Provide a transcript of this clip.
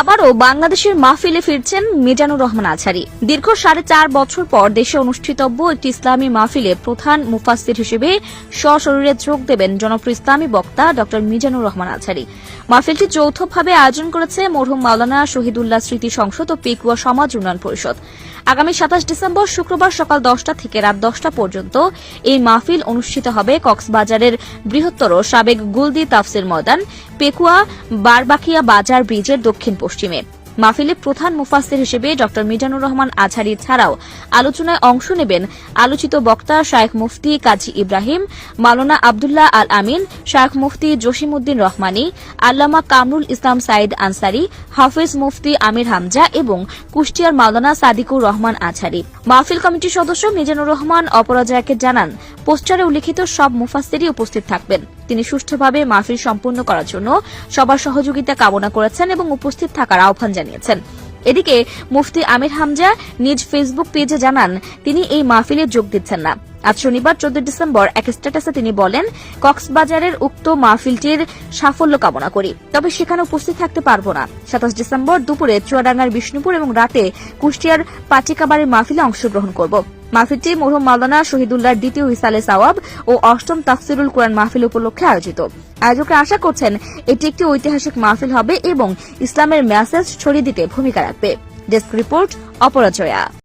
আবারও বাংলাদেশের মাহফিলে ফিরছেন মিজানুর রহমান আছারি। দীর্ঘ সাড়ে চার বছর পর দেশে অনুষ্ঠিতব্য একটি ইসলামী মাহফিলে প্রধান মুফাসির হিসেবে সশরীরে যোগ দেবেন জনপ্রিয় ইসলামী বক্তা ড মিজানুর রহমান আছারি। মাহফিলটি যৌথভাবে আয়োজন করেছে মরহুম মাওলানা শহীদুল্লাহ স্মৃতি সংসদ ও পেকুয়া সমাজ উন্নয়ন পরিষদ। আগামী সাতাশ ডিসেম্বর শুক্রবার সকাল দশটা থেকে রাত দশটা পর্যন্ত এই মাহফিল অনুষ্ঠিত হবে কক্সবাজারের বৃহত্তর সাবেক গুলদি তাফসির ময়দান। পেকুয়া বারবাকিয়া বাজার ব্রিজের দক্ষিণ পশ্চিমে মাহফিলে প্রধান মুফাসির হিসেবে ড মিজানুর রহমান আছারি ছাড়াও আলোচনায় অংশ নেবেন আলোচিত বক্তা শায়েখ মুফতি কাজী ইব্রাহিম, মাওলানা আবদুল্লাহ আল আমিন, শায়েখ মুফতি জসিমউদ্দিন রহমানি, আল্লামা কামরুল ইসলাম সাইদ আনসারি, হাফিজ মুফতি আমির হামজা এবং কুষ্টিয়ার মাওলানা সাদিকুর রহমান আছারি মাহফিল কমিটির সদস্য মিজানুর রহমান অপরাজয়কে জানান, পোস্টারে উল্লিখিত সব মুফাসিরই উপস্থিত থাকবেন। তিনি সুষ্ঠুভাবে মাহফিল সম্পন্ন করার জন্য সবার সহযোগিতা কামনা করেছেন এবং উপস্থিত থাকার আহ্বান জানিয়েছেন। এদিকে মুফতি আমির হামজা নিজ ফেসবুক পেজে জানান তিনি এই মাহফিলে যোগ দিচ্ছেন না। আজ শনিবার চোদ্দ ডিসেম্বর এক স্ট্যাটাসে তিনি বলেন, কক্সবাজারের উক্ত মাহফিলটির সাফল্য কামনা করি, তবে সেখানে উপস্থিত থাকতে পারব না। সাতাশ ডিসেম্বর দুপুরে চুয়াডাঙ্গার বিষ্ণুপুর এবং রাতে কুষ্টিয়ার পাটিকাবাড়ির মাহফিলে অংশগ্রহণ করব। মাহফিলটি মরহুম মাওলানা শহীদুল্লাহর দ্বিতীয় ইসালে সাওয়াব ও অষ্টম তাফসিরুল কোরআন মাহফিল উপলক্ষে আয়োজিত। আয়োজকরা আশা করছেন, এটি একটি ঐতিহাসিক মাহফিল হবে এবং ইসলামের মেসেজ ছড়িয়ে দিতে ভূমিকা রাখবে। Desk report, Aparajaya.